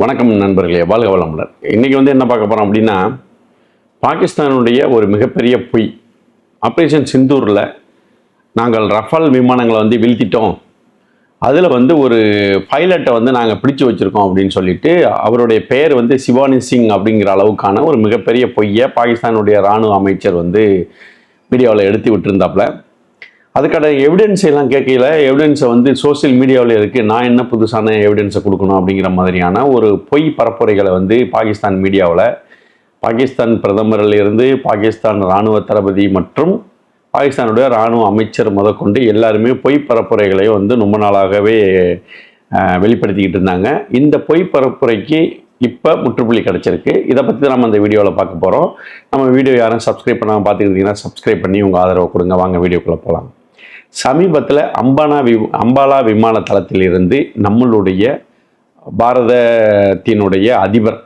வணக்கம் நண்பர்களே வாழ்க வளமுடன். இன்றைக்கி வந்து என்ன பார்க்க போகிறோம் அப்படின்னா பாகிஸ்தானுடைய ஒரு மிகப்பெரிய பொய். ஆப்ரேஷன் சிந்தூரில் நாங்கள் ரஃபால் விமானங்களை வந்து வீழ்த்திட்டோம். அதில் வந்து ஒரு பைலட்டை வந்து நாங்கள் பிடிச்சு வச்சுருக்கோம் அப்படின்னு சொல்லிட்டு அவருடைய பெயர் வந்து சிவானி சிங் அப்படிங்கிற அளவுக்கான ஒரு மிகப்பெரிய பொய்யை பாகிஸ்தானுடைய இராணுவ அமைச்சர் வந்து மீடியாவில் எடுத்து விட்டுருந்தாப்புல. அதுக்கான எவிடன்ஸ் எல்லாம் கேட்கல. எவிடன்ஸை வந்து சோஷியல் மீடியாவில் இருக்குது நான் என்ன புதுசான எவிடன்ஸை கொடுக்கணும் அப்படிங்கிற மாதிரியான ஒரு பொய் பரப்புரைகளை வந்து பாகிஸ்தான் மீடியாவில் பாகிஸ்தான் பிரதமரிலிருந்து பாகிஸ்தான் இராணுவ தளபதி மற்றும் பாகிஸ்தானுடைய இராணுவ அமைச்சர் முதற்கொண்டு எல்லாருமே பொய் பரப்புரைகளையும் வந்து ரொம்ப நாளாகவே வெளிப்படுத்திக்கிட்டு இருந்தாங்க. இந்த பொய் பரப்புரைக்கு இப்போ முற்றுப்புள்ளி கிடச்சிருக்கு. இதை பற்றி தான் நம்ம அந்த வீடியோவில் பார்க்க போகிறோம் நம்ம வீடியோ யாரும் சப்ஸ்கிரைப் பண்ணாமல் பார்த்துக்கிட்டிங்கன்னா சப்ஸ்கிரைப் பண்ணி உங்கள் ஆதரவை கொடுங்க. வாங்க வீடியோக்குள்ளே போகலாம் சமீபத்தில் அம்பானா வி அம்பாலா விமான தளத்திலிருந்து நம்மளுடைய பாரதத்தினுடைய அதிபர்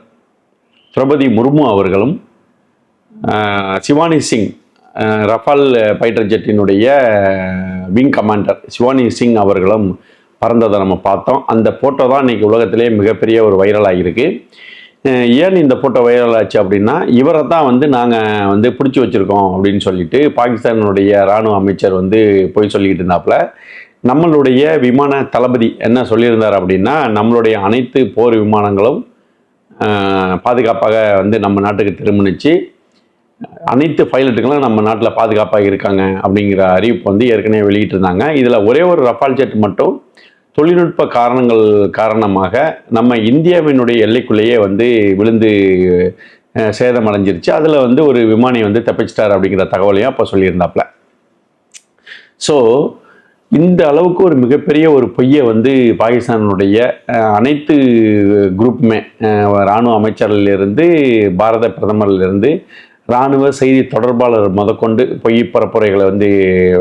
திரௌபதி முர்மு அவர்களும் சிவானி சிங் ரஃபால் ஃபைட்டர் ஜெட்டினுடைய விங் கமாண்டர் சிவானி சிங் அவர்களும் பறந்ததை நம்ம பார்த்தோம். அந்த ஃபோட்டோ தான் இன்றைக்கி உலகத்திலே மிகப்பெரிய ஒரு வைரல் ஆகியிருக்கு ஏன் இந்த ஃபோட்டோ வைரல் ஆச்சு அப்படின்னா இவரை தான் வந்து நாங்கள் வந்து பிடிச்சி வச்சுருக்கோம் அப்படின்னு சொல்லிட்டு பாகிஸ்தானுடைய இராணுவ அமைச்சர் வந்து போய் சொல்லிக்கிட்டு இருந்தாப்புல நம்மளுடைய விமான தளபதி என்ன சொல்லியிருந்தார் அப்படின்னா நம்மளுடைய அனைத்து போர் விமானங்களும் பாதுகாப்பாக வந்து நம்ம நாட்டுக்கு திரும்பினுச்சு. அனைத்து பைலட்டுகளும் நம்ம நாட்டில் பாதுகாப்பாக இருக்காங்க அப்படிங்கிற அறிவிப்பு வந்து ஏற்கனவே வெளியிட்டிருந்தாங்க. இதில் ஒரே ஒரு ரஃபால் ஜெட் மட்டும் தொழில்நுட்ப காரணங்கள் காரணமாக நம்ம இந்தியாவினுடைய எல்லைக்குள்ளேயே வந்து விழுந்து சேதமடைஞ்சிருச்சு. அதில் வந்து ஒரு விமானி வந்து தப்பிச்சிட்டார் அப்படிங்கிற தகவலையும் அப்போ சொல்லியிருந்தாப்புல ஸோ இந்த அளவுக்கு ஒரு மிகப்பெரிய ஒரு பொய்யை வந்து பாகிஸ்தானுடைய அனைத்து குரூப்புமே இராணுவ அமைச்சர்லேருந்து பாரத பிரதமர்லேருந்து இராணுவ செய்தி தொடர்பாளர் முதற்கொண்டு பொய் பரப்புரைகளை வந்து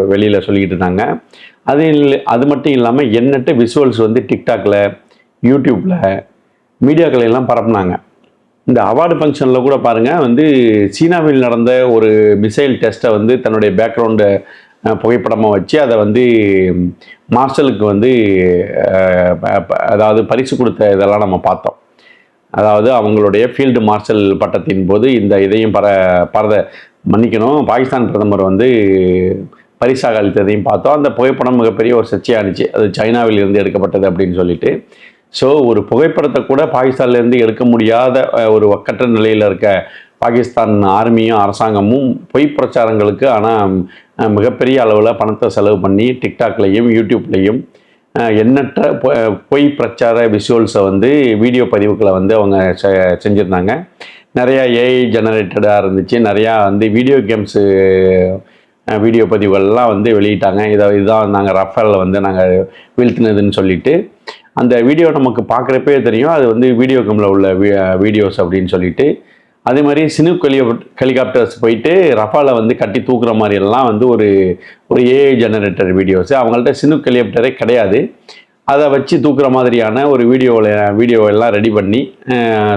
வெளியில் சொல்லிக்கிட்டு இருந்தாங்க. அது அது மட்டும் இல்லாமல் எண்ணற்ற விஷுவல்ஸ் வந்து டிக்டாக்ல யூடியூப்பில் மீடியாக்களை எல்லாம் பரப்புனாங்க. இந்த அவார்டு ஃபங்க்ஷனில் கூட பாருங்கள் வந்து சீனாவில் நடந்த ஒரு மிசைல் டெஸ்ட்டை வந்து தன்னுடைய பேக்ரவுண்டை புகைப்படமாக வச்சு அதை வந்து மார்ஷலுக்கு வந்து ப- அதாவது பரிசு கொடுத்த இதெல்லாம் நம்ம பார்த்தோம். அதாவது அவங்களுடைய ஃபீல்டு மார்ஷல் பட்டத்தின் போது இந்த இதையும் பர பரத மன்னிக்கணும். பாகிஸ்தான் பிரதமர் வந்து பரிசாக அளித்ததையும் பார்த்தோம். அந்த புகைப்படம் மிகப்பெரிய ஒரு சர்ச்சையானுச்சு அது சைனாவில் இருந்து எடுக்கப்பட்டது அப்படின்னு சொல்லிட்டு. ஸோ ஒரு புகைப்படத்தை கூட பாகிஸ்தான்லேருந்து எடுக்க முடியாத ஒரு வக்கற்ற நிலையில் இருக்க பாகிஸ்தான் ஆர்மியும் அரசாங்கமும் பொய் பிரச்சாரங்களுக்கு ஆனால் மிகப்பெரிய அளவில் பணத்தை செலவு பண்ணி டிக்டாக்லேயும் யூடியூப்லேயும் எண்ணற்ற பொ- பொய் பிரச்சார விஷுவல்ஸை வந்து வீடியோ பதிவுகளை வந்து அவங்க செ- செஞ்சுருந்தாங்க. நிறையா ஏஐ ஜெனரேட்டடாக இருந்துச்சு. நிறையா வந்து வீடியோ கேம்ஸு வீடியோ பதிவுகள்லாம் வந்து வெளியிட்டாங்க. இதை இதுதான் நாங்கள் ரஃபேலில் வந்து நாங்கள் வீழ்த்தினதுன்னு சொல்லிட்டு. அந்த வீடியோ நமக்கு பார்க்குறப்பே தெரியும். அது வந்து வீடியோ கேமில் உள்ள வீடியோஸ் அப்படின்னு சொல்லிட்டு. அதே மாதிரி சினுக் ஹெலிகா ஹெலிகாப்டர்ஸ் போயிட்டு ரஃபாலை வந்து கட்டி தூக்குற மாதிரி எல்லாம் வந்து ஒரு ஒரு ஏஐ ஜெனரேட்டர் வீடியோஸ் அவங்கள்ட்ட சினுக் ஹெலிகாப்டரே கிடையாது. அதை வச்சு தூக்குற மாதிரியான ஒரு வீடியோவில் வீடியோ எல்லாம் ரெடி பண்ணி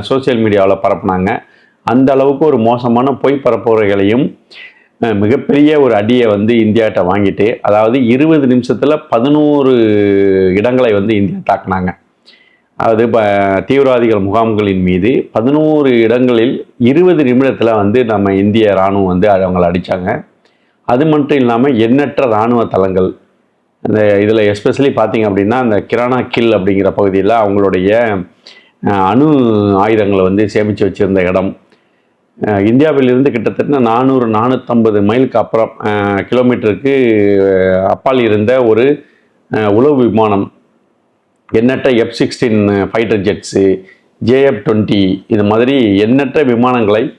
சோஷியல் மீடியாவில் பரப்புனாங்க. அந்த அளவுக்கு ஒரு மோசமான பொய் பரப்புரைகளையும் மிகப்பெரிய ஒரு அடியை வந்து இந்தியாட்ட வாங்கிட்டு அதாவது இருபது நிமிஷத்தில் பதினோரு இடங்களை வந்து இந்தியா தாக்குனாங்க. அதாவது இப்போ தீவிரவாதிகள் முகாம்களின் மீது பதினோரு இடங்களில் இருபது நிமிடத்தில் வந்து நம்ம இந்திய இராணுவம் வந்து அவங்களை அடித்தாங்க அது மட்டும் இல்லாமல் எண்ணற்ற இராணுவ தளங்கள் அந்த இதில் எஸ்பெஷலி பார்த்தீங்க அப்படின்னா அந்த கிரானா கில் அப்படிங்கிற பகுதியில் அவங்களுடைய அணு ஆயுதங்களை வந்து சேமித்து வச்சுருந்த இடம். இந்தியாவிலிருந்து கிட்டத்தட்ட நானூறு நானூற்றம்பது மைலுக்கு அப்புறம் கிலோமீட்டருக்கு அப்பால் இருந்த ஒரு உளவு விமானம் எண்ணற்ற F sixteen fighter jets JF twenty இது மாதிரி எண்ணற்ற விமானங்களை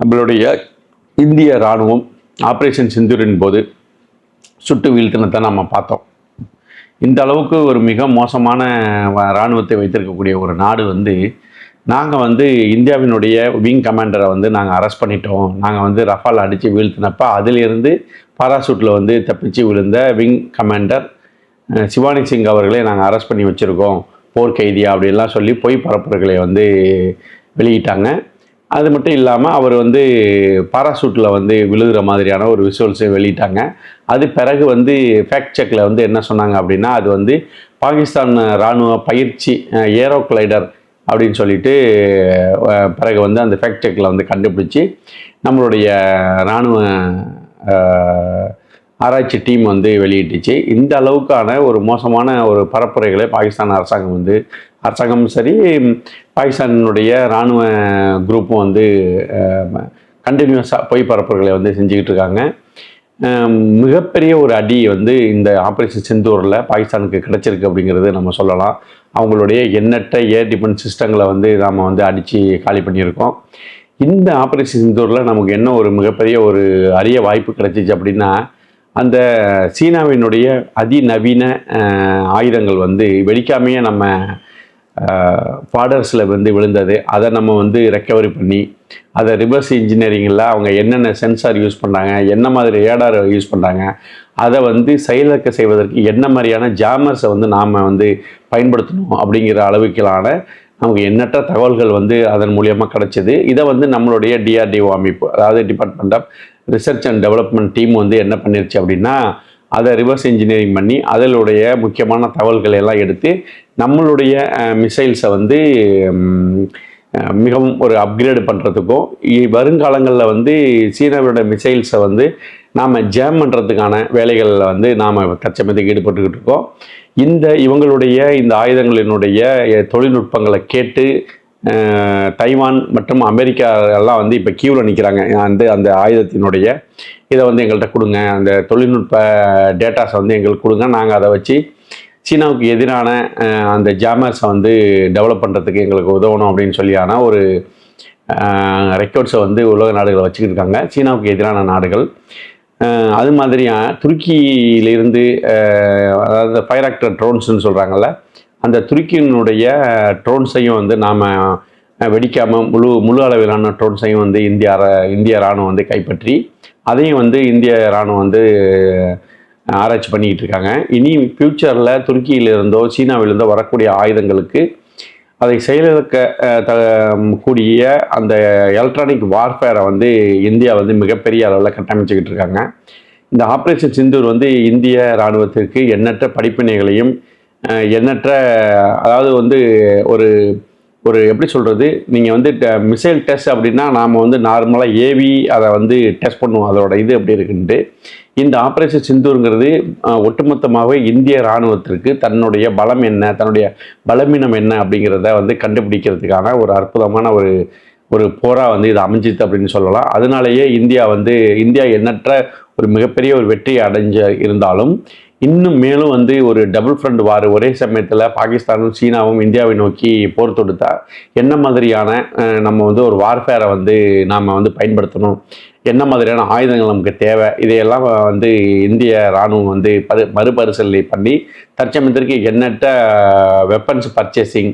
நம்மளுடைய இந்திய இராணுவம் ஆப்ரேஷன் சிந்தூரின் போது சுட்டு வீழ்த்தினத்தை நம்ம பார்த்தோம். இந்த அளவுக்கு ஒரு மிக மோசமான வ- இராணுவத்தை வைத்திருக்கக்கூடிய ஒரு நாடு வந்து நாங்கள் வந்து இந்தியாவினுடைய விங் கமாண்டரை வந்து நாங்கள் அரெஸ்ட் பண்ணிட்டோம். நாங்கள் வந்து ரஃபால் அடித்து வீழ்த்தினப்போ அதிலிருந்து பாராசூட்டில் வந்து தப்பிச்சு விழுந்த விங் கமாண்டர் சிவானி சிங் அவர்களை நாங்கள் அரெஸ்ட் பண்ணி வச்சுருக்கோம். போர் கைதியா சொல்லி பொய் பரப்புரைகளை வந்து வெளியிட்டாங்க. அது மட்டும் இல்லாமல் அவர் வந்து பாராசூட்டில் வந்து விழுகிற மாதிரியான ஒரு விஷுவல்ஸை வெளியிட்டாங்க. அது பிறகு வந்து ஃபேக்ட் செக்கில் வந்து என்ன சொன்னாங்க அப்படின்னா அது வந்து பாகிஸ்தான் இராணுவ பயிற்சி ஏரோ கிளைடர் அப்படின்னு சொல்லிட்டு பிறகு வந்து அந்த ஃபேக்ட் செக்கில் வந்து கண்டுபிடிச்சி நம்மளுடைய இராணுவ ஆராய்ச்சி டீம் வந்து வெளியிட்டுச்சு. இந்த அளவுக்கான ஒரு மோசமான ஒரு பரப்புரைகளை பாகிஸ்தான் அரசாங்கம் வந்து அரசாங்கமும் சரி பாகிஸ்தானுடைய இராணுவ குரூப்பும் வந்து கண்டினியூஸாக பொய் பரப்புரைகளை வந்து செஞ்சுக்கிட்டு இருக்காங்க. மிகப்பெரிய ஒரு அடி வந்து இந்த ஆப்ரேஷன் செந்தூரில் பாகிஸ்தானுக்கு கிடச்சிருக்கு அப்படிங்கிறது நம்ம சொல்லலாம். அவங்களுடைய எண்ணற்ற ஏர் டிஃபென்ஸ் சிஸ்டங்களை வந்து நாம் வந்து அடித்து காலி பண்ணியிருக்கோம். இந்த ஆப்ரேஷன் செந்தூரில் நமக்கு என்ன ஒரு மிகப்பெரிய ஒரு அரிய வாய்ப்பு கிடைச்சிச்சு அப்படின்னா அந்த சீனாவினுடைய அதிநவீன ஆயுதங்கள் வந்து வெடிக்காமையே நம்ம பார்டர்ஸில் வந்து விழுந்தது. அதை நம்ம வந்து ரெக்கவரி பண்ணி அதை ரிவர்ஸ் இன்ஜினியரிங்கில் அவங்க என்னென்ன சென்சார் யூஸ் பண்ணுறாங்க என்ன மாதிரி ஏடார் யூஸ் பண்ணுறாங்க அதை வந்து செயலக்க செய்வதற்கு என்ன மாதிரியான ஜாமர்ஸை வந்து நாம் வந்து பயன்படுத்தணும் அப்படிங்கிற அளவுக்கிலான நமக்கு எண்ணற்ற தகவல்கள் வந்து அதன் மூலியமாக கிடச்சிது. இதை வந்து நம்மளுடைய டிஆர்டிஓ அமைப்பு அதாவது department of research and development team வந்து என்ன பண்ணிருச்சு அப்படின்னா அதை ரிவர்ஸ் இன்ஜினியரிங் பண்ணி அதனுடைய முக்கியமான தகவல்களை எல்லாம் எடுத்து நம்மளுடைய மிசைல்ஸை வந்து மிகவும் ஒரு அப்கிரேடு பண்ணுறதுக்கும் வருங்காலங்களில் வந்து சீனாவோட மிசைல்ஸை வந்து நாம் ஜேம் பண்ணுறதுக்கான வேலைகளில் வந்து நாம் தற்சமயத்துக்கு ஈடுபட்டுக்கிட்டு இருக்கோம். இந்த இவங்களுடைய இந்த ஆயுதங்களினுடைய தொழில்நுட்பங்களை கேட்டு தைவான் மற்றும் அமெரிக்கா எல்லாம் வந்து இப்போ கியூவில் நிற்கிறாங்க அந்த அந்த ஆயுதத்தினுடைய இதை வந்து எங்கள்கிட்ட கொடுங்க. அந்த தொழில்நுட்ப டேட்டாஸை வந்து எங்களுக்கு கொடுங்க. நாங்கள் அதை வச்சு சீனாவுக்கு எதிரான அந்த ஜாமர்ஸை வந்து டெவலப் பண்ணுறதுக்கு எங்களுக்கு உதவணும் அப்படின்னு சொல்லியான ஒரு ரெக்கார்ட்ஸை வந்து உலக நாடுகளை வச்சுக்கிட்டு இருக்காங்க. சீனாவுக்கு எதிரான நாடுகள். அது மாதிரியாக துருக்கியிலிருந்து அதாவது ஃபைராக்டர் ட்ரோன்ஸ்னு சொல்கிறாங்கல்ல அந்த துருக்கியினுடைய ட்ரோன்ஸையும் வந்து நாம் வெடிக்காமல் முழு முழு அளவிலான ட்ரோன்ஸையும் வந்து இந்திய இந்திய இராணுவம் வந்து கைப்பற்றி அதையும் வந்து இந்திய இராணுவம் வந்து ஆராய்ச்சி பண்ணிக்கிட்டு இருக்காங்க. இனி ஃப்யூச்சரில் துருக்கியிலிருந்தோ சீனாவிலிருந்தோ வரக்கூடிய ஆயுதங்களுக்கு அதை செயலிழக்க த கூடிய அந்த எலக்ட்ரானிக் வார்ஃபேரை வந்து இந்தியா வந்து மிகப்பெரிய அளவில் கட்டமைச்சுக்கிட்டு இருக்காங்க. இந்த ஆப்ரேஷன் சிந்தூர் வந்து இந்திய இராணுவத்திற்கு எண்ணற்ற படிப்பினைகளையும் எண்ணற்ற அதாவது வந்து ஒரு ஒரு எப்படி சொல்கிறது நீங்கள் வந்து மிசைல் டெஸ்ட் அப்படின்னா நாம் வந்து நார்மலாக ஏவி அதை வந்து டெஸ்ட் பண்ணுவோம். அதோட இது எப்படி இருக்குன்ட்டு. இந்த ஆப்ரேஷன் சிந்தூருங்கிறது ஒட்டுமொத்தமாகவே இந்திய இராணுவத்திற்கு தன்னுடைய பலம் என்ன தன்னுடைய பலவீனம் என்ன அப்படிங்கிறத வந்து கண்டுபிடிக்கிறதுக்கான ஒரு அற்புதமான ஒரு ஒரு போராக வந்து இது அமைஞ்சிது அப்படின்னு சொல்லலாம். அதனாலேயே இந்தியா வந்து இந்தியா எண்ணற்ற ஒரு மிகப்பெரிய ஒரு வெற்றி அடைஞ்ச இருந்தாலும் இன்னும் மேலும் வந்து ஒரு டபுள் ஃப்ரண்ட் வார் ஒரே சமயத்தில் பாகிஸ்தானும் சீனாவும் இந்தியாவை நோக்கி போர் தொடுத்தா என்ன மாதிரியான நம்ம வந்து ஒரு வார்ஃபேரை வந்து நாம் வந்து பயன்படுத்தணும்? என்ன மாதிரியான ஆயுதங்கள் நமக்கு தேவை? இதையெல்லாம் வந்து இந்திய இராணுவம் வந்து பரு மறுபரிசீலனை பண்ணி தற்சமயத்திற்கு எண்ணற்ற வெப்பன்ஸ் பர்ச்சேசிங்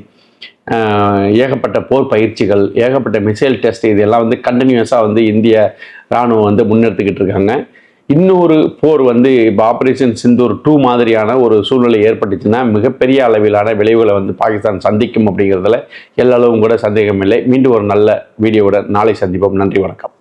ஏகப்பட்ட போர் பயிற்சிகள் ஏகப்பட்ட மிசைல் டெஸ்ட் இதெல்லாம் வந்து கண்டினியூஸாக வந்து இந்திய இராணுவம் வந்து முன்னெடுத்துக்கிட்டு இருக்காங்க. இன்னொரு போர் வந்து இப்போ ஆப்ரேஷன் சிந்தூர் டூ மாதிரியான ஒரு சூழ்நிலை ஏற்பட்டுச்சுன்னா மிகப்பெரிய அளவிலான விளைவுகளை வந்து பாகிஸ்தான் சந்திக்கும் அப்படிங்கிறதுல எல்லாளவும் கூட சந்தேகம் இல்லை மீண்டும் ஒரு நல்ல வீடியோவுடன் நாளை சந்திப்போம். நன்றி வணக்கம்.